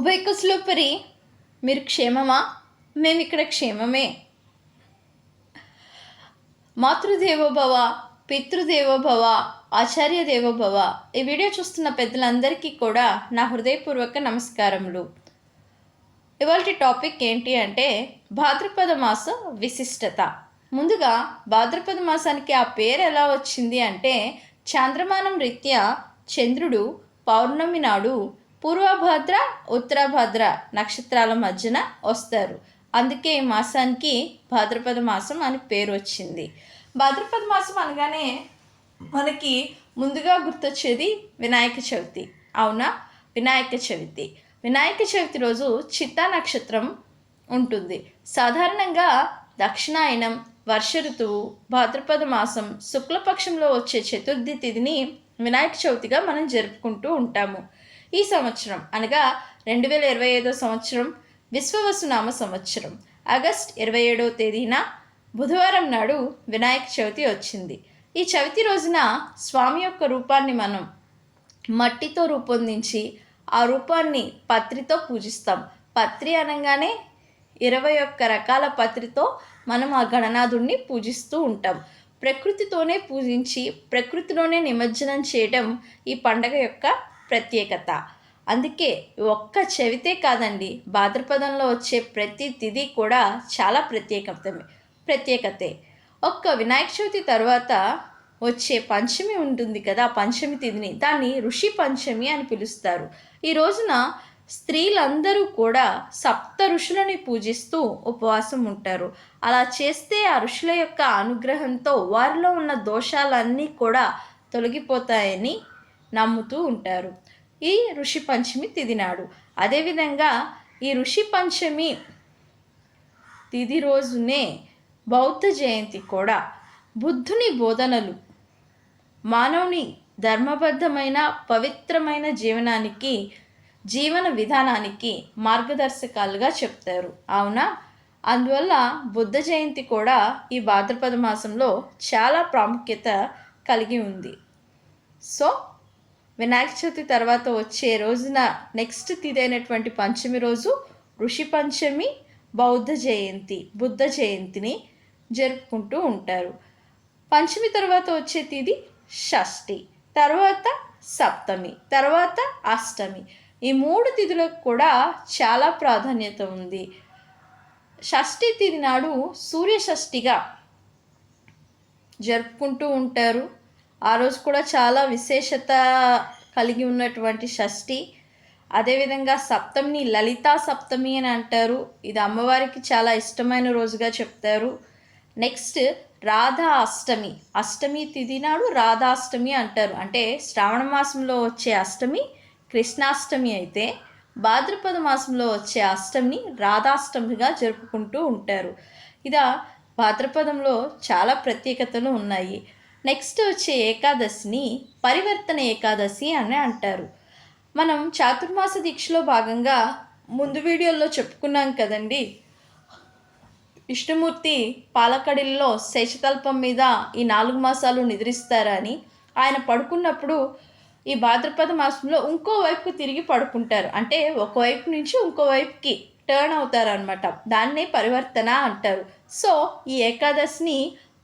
ఉభయ కుశలోపరి మీరు క్షేమమా? మేము ఇక్కడ క్షేమమే. మాతృదేవోభవ పితృదేవోభవ ఆచార్య దేవోభవ ఈ వీడియో చూస్తున్న పెద్దలందరికీ కూడా నా హృదయపూర్వక నమస్కారములు. ఇవాళ టాపిక్ ఏంటి అంటే భాద్రపద మాస విశిష్టత. ముందుగా భాద్రపద మాసానికి ఆ పేరు ఎలా వచ్చింది అంటే చాంద్రమానం రీత్యా చంద్రుడు పౌర్ణమి నాడు పూర్వభద్ర ఉత్తరభద్ర నక్షత్రాల మధ్యన వస్తారు. అందుకే ఈ మాసానికి భాద్రపద మాసం అని పేరు వచ్చింది. భాద్రపద మాసం అనగానే మనకి ముందుగా గుర్తొచ్చేది వినాయక చవితి. అవునా? వినాయక చవితి. వినాయక చవితి రోజు చిత్తా నక్షత్రం ఉంటుంది. సాధారణంగా దక్షిణాయనం వర్ష ఋతువు భాద్రపద మాసం శుక్లపక్షంలో వచ్చే చతుర్థి తిథిని వినాయక చవితిగా మనం జరుపుకుంటూ ఉంటాము. ఈ సంవత్సరం అనగా రెండు వేల ఇరవై ఐదో సంవత్సరం విశ్వవసునామ సంవత్సరం. ఆగస్ట్ ఇరవై ఏడవ తేదీన బుధవారం నాడు వినాయక చవితి వచ్చింది. ఈ చవితి రోజున స్వామి యొక్క రూపాన్ని మనం మట్టితో రూపొందించి ఆ రూపాన్ని పత్రితో పూజిస్తాం. పత్రి అనగానే ఇరవై ఒక్క రకాల పత్రితో మనం ఆ గణనాథుణ్ణి పూజిస్తూ ఉంటాం. ప్రకృతితోనే పూజించి ప్రకృతిలోనే నిమజ్జనం చేయడం ఈ పండగ యొక్క ప్రత్యేకత. అందుకే ఒక్క చెవితే కాదండి భాద్రపదంలో వచ్చే ప్రతి తిథి కూడా చాలా ప్రత్యేకతమే ప్రత్యేకతే. ఒక్క వినాయక చవితి తర్వాత వచ్చే పంచమి ఉంటుంది కదా ఆ పంచమి తిథిని దాన్ని ఋషి పంచమి అని పిలుస్తారు. ఈ రోజున స్త్రీలందరూ కూడా సప్త ఋషులని పూజిస్తూ ఉపవాసం ఉంటారు. అలా చేస్తే ఆ ఋషుల యొక్క అనుగ్రహంతో వారిలో ఉన్న దోషాలన్నీ కూడా తొలగిపోతాయని నమ్ముతూ ఉంటారు. ఈ ఋషి పంచమి తిది నాడు. అదేవిధంగా ఈ ఋషి పంచమి తిది రోజునే బౌద్ధ జయంతి కూడా. బుద్ధుని బోధనలు మానవుని ధర్మబద్ధమైన పవిత్రమైన జీవనానికి జీవన విధానానికి మార్గదర్శకాలుగా చెప్తారు. అవునా? అందువల్ల బుద్ధ జయంతి కూడా ఈ భాద్రపద మాసంలో చాలా ప్రాముఖ్యత కలిగి ఉంది. సో వినాయక చవితి తర్వాత వచ్చే రోజున నెక్స్ట్ తిదైనటువంటి పంచమి రోజు ఋషి పంచమి బౌద్ధ జయంతి బుద్ధ జయంతిని జరుపుకుంటూ ఉంటారు. పంచమి తర్వాత వచ్చే తిది షష్ఠి తర్వాత సప్తమి తర్వాత అష్టమి. ఈ మూడు తిథులకు కూడా చాలా ప్రాధాన్యత ఉంది. షష్ఠి తిథి నాడు సూర్య షష్ఠిగా జరుపుకుంటూ ఉంటారు. ఆ రోజు కూడా చాలా విశేషత కలిగి ఉన్నటువంటి షష్ఠి. అదేవిధంగా సప్తమిని లలితా సప్తమి అని అంటారు. ఇది అమ్మవారికి చాలా ఇష్టమైన రోజుగా చెప్తారు. నెక్స్ట్ రాధా అష్టమి. అష్టమి తిథి నాడు రాధాష్టమి అంటారు. అంటే శ్రావణ మాసంలో వచ్చే అష్టమి కృష్ణాష్టమి అయితే భాద్రపద మాసంలో వచ్చే అష్టమిని రాధాష్టమిగా జరుపుకుంటూ ఉంటారు. ఇదా భాద్రపదంలో చాలా ప్రత్యేకతలు ఉన్నాయి. నెక్స్ట్ వచ్చే ఏకాదశిని పరివర్తన ఏకాదశి అని అంటారు. మనం చాతుర్మాస దీక్షలో భాగంగా ముందు వీడియోలో చెప్పుకున్నాం కదండి. విష్ణుమూర్తి పాలకడిల్లో శేషతల్పం మీద ఈ నాలుగు మాసాలు నిద్రిస్తారని ఆయన పడుకున్నప్పుడు ఈ భాద్రపద మాసంలో ఇంకో వైపుకు తిరిగి పడుకుంటారు. అంటే ఒకవైపు నుంచి ఇంకో వైపుకి టర్న్ అవుతారు అనమాట దాన్నే పరివర్తన అంటారు. సో ఈ ఏకాదశిని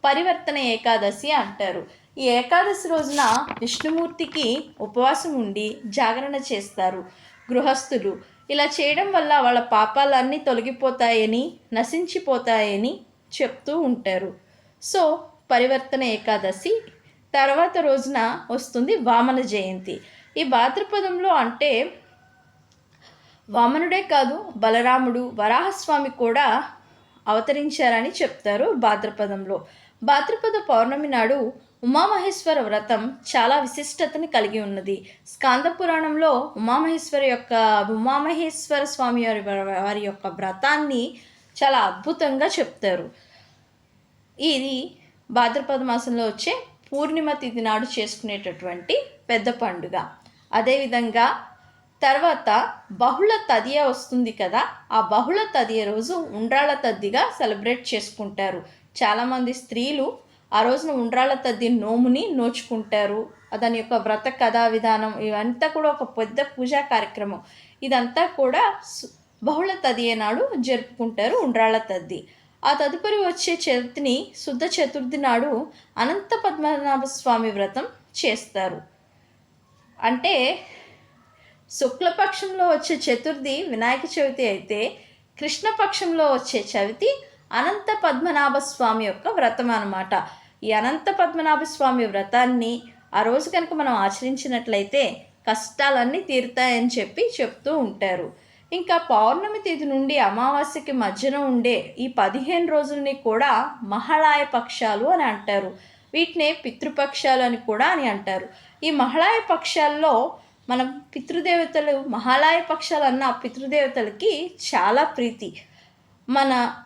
పరివర్తన ఏకాదశి అంటారు. ఈ ఏకాదశి రోజున విష్ణుమూర్తికి ఉపవాసం ఉండి జాగరణ చేస్తారు. గృహస్థులు ఇలా చేయడం వల్ల వాళ్ళ పాపాలన్నీ తొలగిపోతాయని నశించిపోతాయని చెప్తూ ఉంటారు. సో పరివర్తన ఏకాదశి తర్వాత రోజున వస్తుంది వామన జయంతి. ఈ భాద్రపదంలో అంటే వామనుడే కాదు బలరాముడు వరాహస్వామి కూడా అవతరించారని చెప్తారు భాద్రపదంలో. భాద్రపద పౌర్ణమి నాడు ఉమామహేశ్వర వ్రతం చాలా విశిష్టతని కలిగి ఉన్నది. స్కాంద పురాణంలో ఉమామహేశ్వర యొక్క ఉమామహేశ్వర స్వామి వారి వారి యొక్క వ్రతాన్ని చాలా అద్భుతంగా చెప్తారు. ఇది భాద్రపద మాసంలో వచ్చే పూర్ణిమ తిథి నాడు చేసుకునేటటువంటి పెద్ద పండుగ. అదేవిధంగా తర్వాత బహుళ తదియ వస్తుంది కదా ఆ బహుళ తదియ రోజు ఉండ్రాళ్ళ తద్దిగా సెలబ్రేట్ చేసుకుంటారు. చాలామంది స్త్రీలు ఆ రోజున ఉండ్రాళ్ళ తద్ది నోముని నోచుకుంటారు. దాని యొక్క వ్రత కథా విధానం ఇవంతా కూడా ఒక పెద్ద పూజా కార్యక్రమం. ఇదంతా కూడా బహుళ తదియ నాడు జరుపుకుంటారు ఉండ్రాళ్ళ తద్ది ఆ తదుపరి వచ్చే చవితిని శుద్ధ చతుర్థి నాడు అనంత పద్మనాభ స్వామి వ్రతం చేస్తారు. అంటే శుక్లపక్షంలో వచ్చే చతుర్థి వినాయక చవితి అయితే కృష్ణపక్షంలో వచ్చే చవితి అనంత పద్మనాభ స్వామి యొక్క వ్రతం అనమాట ఈ అనంత పద్మనాభ స్వామి వ్రతాన్ని ఆ రోజు కనుక మనం ఆచరించినట్లయితే కష్టాలన్నీ తీరుతాయని చెప్పి చెప్తూ ఉంటారు. ఇంకా పౌర్ణమి తేదీ నుండి అమావాస్యకి మధ్యన ఉండే ఈ పదిహేను రోజుల్ని కూడా మహళాయ పక్షాలు అని అంటారు. వీటినే పితృపక్షాలు అని కూడా అని అంటారు. ఈ మహళాయ పక్షాల్లో మనం పితృదేవతలు మహాలయ పక్షాలు అన్న పితృదేవతలకి చాలా ప్రీతి. మన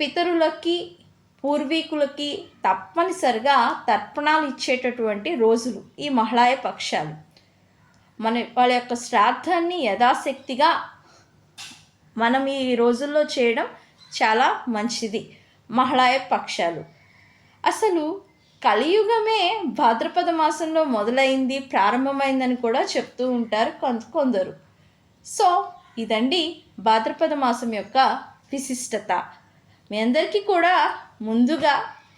పితరులకి పూర్వీకులకి తప్పనిసరిగా తర్పణాలు ఇచ్చేటటువంటి రోజులు ఈ మహళాయ పక్షాలు. మన వాళ్ళ యొక్క శ్రాద్ధాన్ని యథాశక్తిగా మనం ఈ రోజుల్లో చేయడం చాలా మంచిది. మహళాయ పక్షాలు. అసలు కలియుగమే భాద్రపద మాసంలో మొదలైంది ప్రారంభమైందని కూడా చెప్తూ ఉంటారు కొంత కొందరు. సో ఇదండి భాద్రపద మాసం యొక్క విశిష్టత. మీ అందరికీ కూడా ముందుగా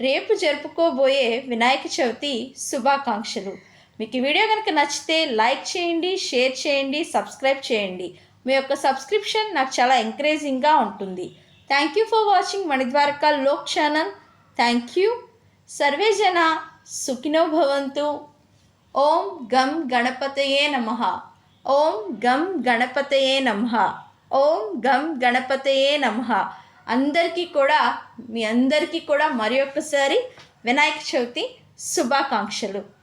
రేపు జరుపుకోబోయే వినాయక చవితి శుభాకాంక్షలు. మీకు ఈ వీడియో కనుక నచ్చితే లైక్ చేయండి షేర్ చేయండి సబ్స్క్రైబ్ చేయండి. మీ యొక్క సబ్స్క్రిప్షన్ నాకు చాలా ఎంకరేజింగ్గా ఉంటుంది. Thank you for watching Manidwaraka Lok channel. Thank you survey జన సుఖినో భవంతు. ఓం గం గణపతయే నమ. ఓం గం గణపతయే నమ. ఓం గం గణపతయే నమ. అందరికీ కూడా మీ అందరికీ కూడా మరి ఒక్కసారి వినాయక చవితి శుభాకాంక్షలు.